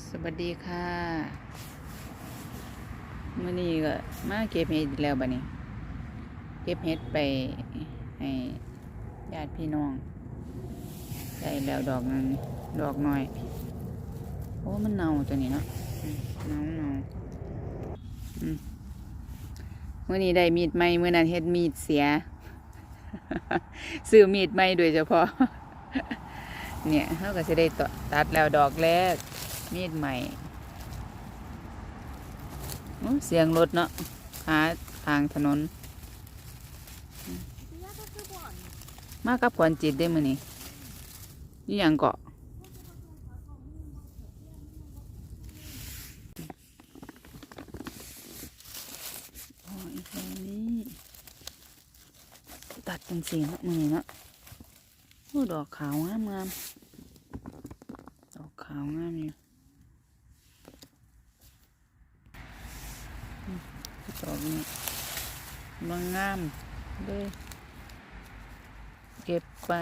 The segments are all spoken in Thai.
สวัสดีค่ะมื่อนี้ก็มาเก็บเห็ดแล้วบัดนี้ เก็บเห็ดไปให้ญาติพี่น้องได้แล้วดอกหนึงดอกหน้อย โอ้มันเน่าตัวนี้เนาะเน่าเน่าอืมมื่อนี้ได้มีดใหม่เมื่อนั้นเฮ็ดมีดเสีย ซื้อมีดใหม่โดยเฉพาะ เนี่ยเขาก็จะได้ตัดแล้วดอกแรก มีดใหม่เสียงรถเนาะหาทางถนน มากับขวัญจิตได้มือนี่นี่ยังเกาะตัดเป็นสีนะมือนี่เนาะโอ้ดอกขาวงามงามดอกขาวงามอยู่อืมดอก นี้บางงามเลยเก็บไป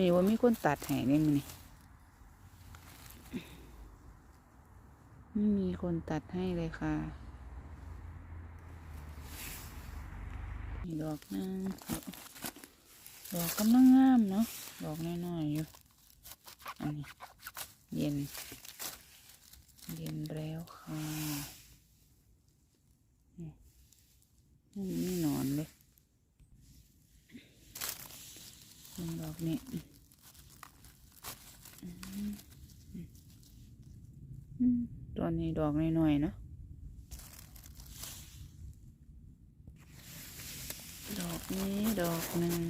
นี่ว่ามีคนตัดให้เนี่ยมันนี่ไม่มีคนตัดให้เลยค่ะนี่ดอกนึงดอกกำลังงามเนาะดอกน้อยๆอยู่อันนี้เย็น เย็นแล้วค่ะนี่ นี่นอนเลยหนึ่งดอกนี้ตอนนี้ดอกน้อยๆเนาะดอกนี้ดอกหนึ่ง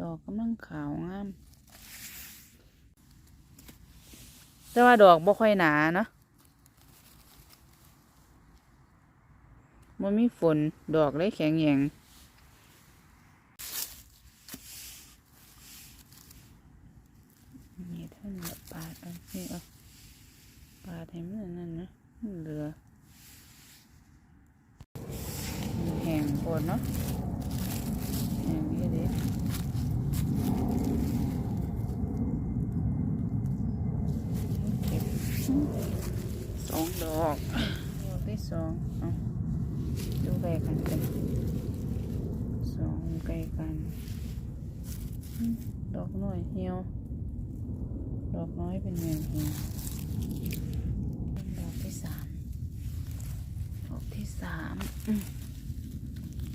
ดอกกำลังขาวงาม แต่ว่าดอกบ่ค่อยหนาเนาะมันมีฝนดอกเลยแข็งแยงนี่ท่านแบบปาดอันนี้เอาปาดให้มันนั่นนะเหลือแห้งโคตรเนาะแห้งนี่เด้เก็บส องดอกดอกที่สองเอาดูใกล้กันกันสองใกล้กันดอกน้อยเหี่ยวดอกน้อยเป็นเงินเหี่ยวดอกที่สามดอกที่สามอืม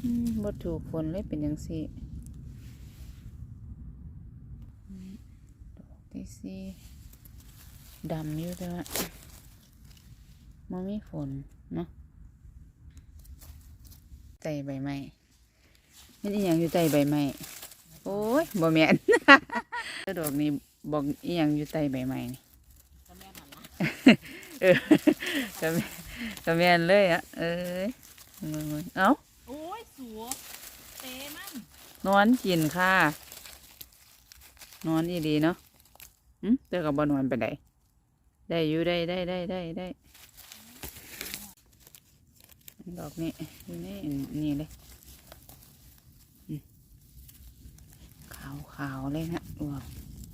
อืมบ่ถูกฝนเลยเป็นอย่างสี่ดอกที่สี่ดำอยู่แต่ว่า มันมีฝนเนาะใจใบไม้นี่อหย่างอยู่ใจใบไม้โอ้ยบ่แม่นดอกนี้บอกอีหยังอยู่ใต้ใบไม้นี่เออก็แม่นก็แม่นเลยอะเอ้ยมึงๆเอ้าโอ้ยสัวเตะมันนอนกินค่ะ นอนอีดีเนาะอืมเจอกับบนอนไปไหนได้อยู่ได้ได้ได้ได้ได้ ดอกนี้อยู่นี่นี่เลยขาวขาวเลยนะอวบ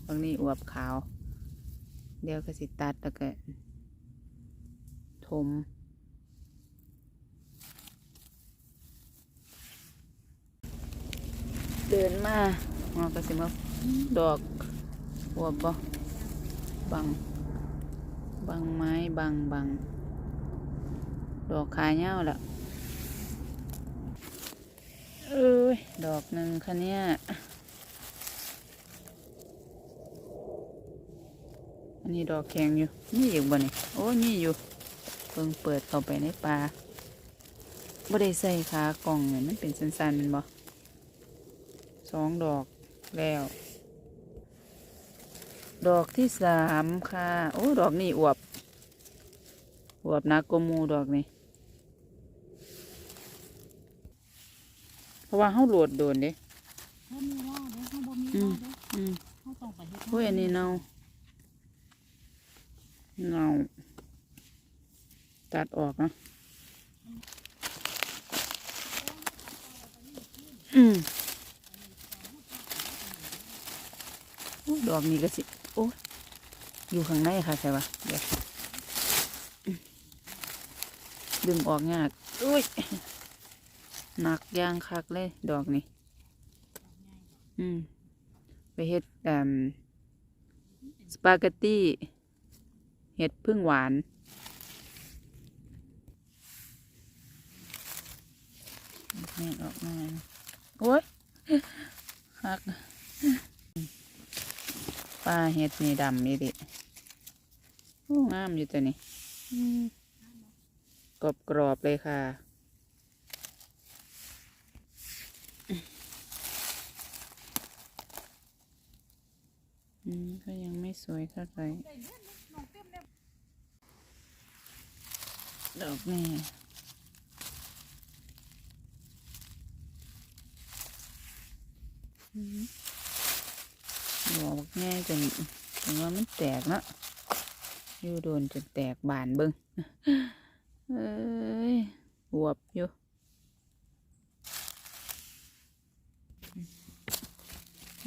บางนี้อวบขาว เดี๋ยวก็สิตัดแล้วก็ทมเดินมาอ๋อก็สิมาดอกอวบบ่บังบังไม้บังบังดอกขายเงาแล้ว เอ้ย ดอกหนึ่งคะเนี่ยอันนี้ดอกแข็งอยู่ นี่อยู่บ่นี่โอ้นี่อยู่เพิ่งเปิดเข้าไปในป่าบ่ได้ใส่ขากล่องเนี่ยมันเป็นสั้นๆมันบ่สองดอกแล้ว ดอกที่สามค่ะ โอ้ ดอกนี่อวบอวบนักกมูดอกนี่ เพ ราะว่าเขาโหลดโดนเด้เขามีรอดเด้อเขาบ่มีอืรอมดเด้ออืมเขาต้องไปเฮ็ดโอ้ยอันนี้เนาเงาตัดออกนะอืมโอ้ดอกนี้ก็สิ โอ้ยอยู่ข้างในค่ะใช่ปะเดี๋ยวอืมดึงออกยากอุ้ย หนักยางคักเลย ดอกนี้อืม ไปเฮ็ดอ่มสปาเกตตี้ เห็ดพึ่งหวาน แม่ออกมา โอ้ยหักปลาเห็ดนี่ดำนี่ดิโอ้งามอยู่ตัวนี้กรอบกรอบๆเลยค่ะ อืมก็ยังไม่ สวยเท่าไหร่ดอกนี่อืมดอกง่ายจนจนว่ามันแตกเนะอยู่โดนจนแตกบานเบิงเอ้ยอวบอยู่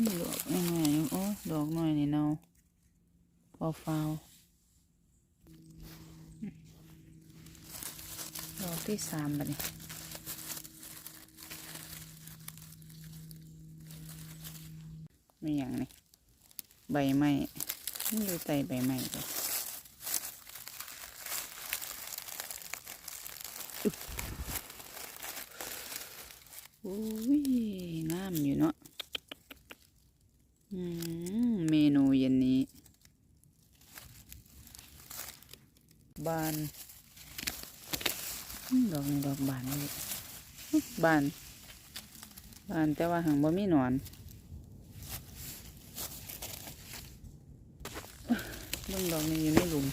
ดอกง่ายๆโอ้ดอกหน้อยนี่เนาพอ ฟาวดอกที่สามบัดนี้ไม่อย่างนี้ใบไม้นี่อยู่ใต้ใบไม้ก็อึ๊บอุ้ยงามอยู่เนาะ อืมเมนูเย็นนี้ บานอืมดอกนี้ดอกบานเลย บานบานแต่ว่าหางบ่มีหนอนเบิ่งดอกนี้อยู่ในหลุม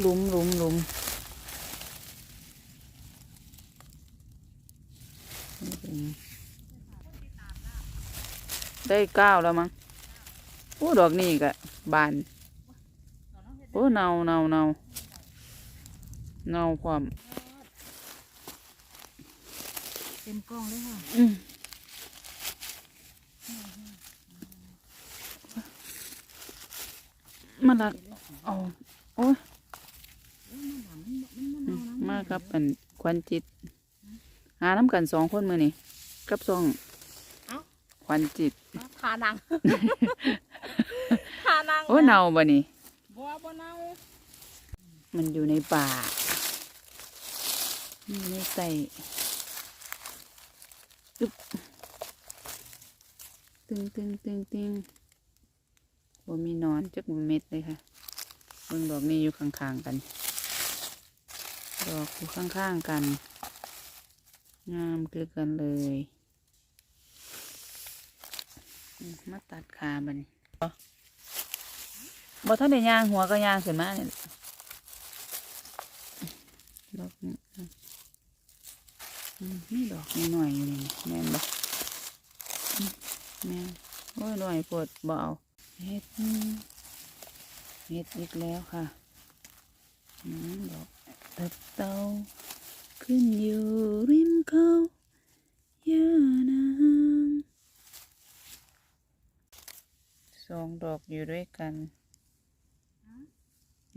หลุม หลุมหลุมหลุมได้เก้าแล้วมั้งโอ้ดอกนี่ก็บานโอ้เนาเนาเนาเนาความ เต็มกล้องเลยค่ะอืมมาลักเอาโอ้ยอืมมากับอันควันจิต หาน้ำกันสองคนมือนี่กับสองควันจิตทานังทานังโอ้เนาบ่นี่บัวบัวเนามันอยู่ในป่าอยู่ในใส่ อึ๊บตึงตึงตึงตึงบ่มีนอนจักเม็ดเลยค่ะเบิ่งดอกนี้อยู่ข้างๆกัน ดอกอยู่ข้างๆกัน งามคือกันเลยมาตัดขาบันบ่ท่านได้ยางหัวก็ยางขึ้นมาเนี่ยดอกนี้ นี่ดอกหน่อยอยู่นี่แม่นบ่อืมแม่นโอ้ยหน่อยปวดเบาเฮ็ดอืมเฮ็ดอีกแล้วค่ะดอกเติบโตขึ้นอยู่ริมเขายานางสองดอกอยู่ด้วยกัน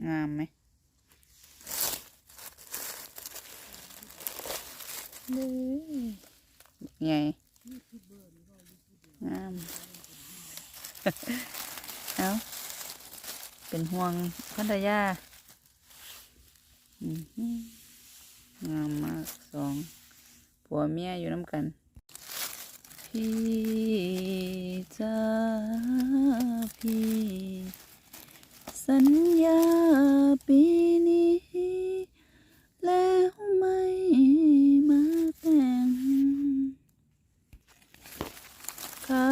งามไหม เลย ไงงามเอาเป็นห่วงพันธยางามมากสองผัวเมียอยู่น้ำกัน พี่จ้าพี่สัญญาปีนี้ แล้วไม่มาแต่ง ค่า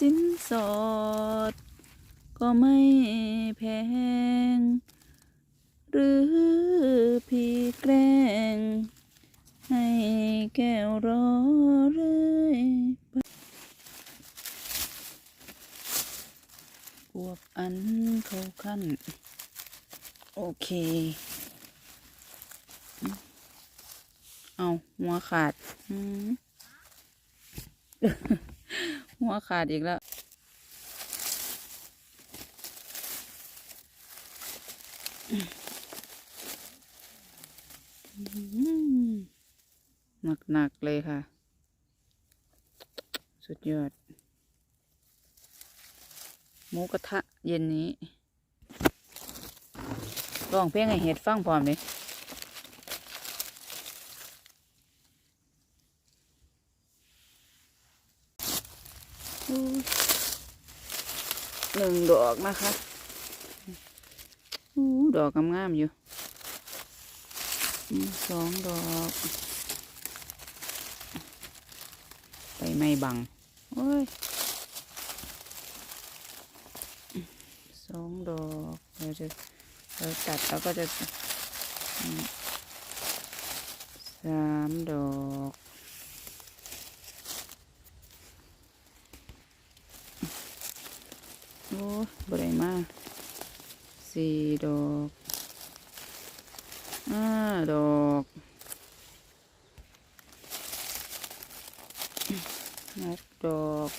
สินสอด ก็ไม่แพง หรือพี่แกล้ง ให้แก้วรอเรื่อยไปวบอันเขาขั้น โอเค เอาหัวขาด อืม หัวขาดอีกแล้วหนักหนัก ๆ เลยค่ะ สุดยอด หมูกระทะเย็นนี้ร้องเพลงให้เห็ดฟังพร้อมเลย หนึ่งดอกนะคะอู้ดอกงามๆอยู่สองดอกไปไม่บังโอ้ยสองดอกเราจะเราตัดแล้วก็จะสามดอก อ้ยบได้มากสี่ดอกห้าดอกหกดอก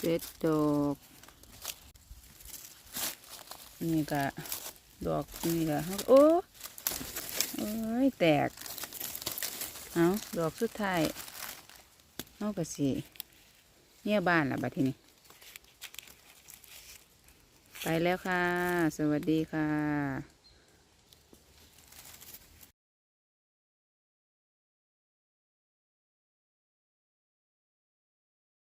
เจ็ดดอกนี่ก็ดอกนี่ก็โอ้เอ้ยแตก เอาดอกสุดท้าย นอากสีเนี่ยบ้านละบัดทีนี้ ไปแล้วค่ะ สวัสดีค่ะ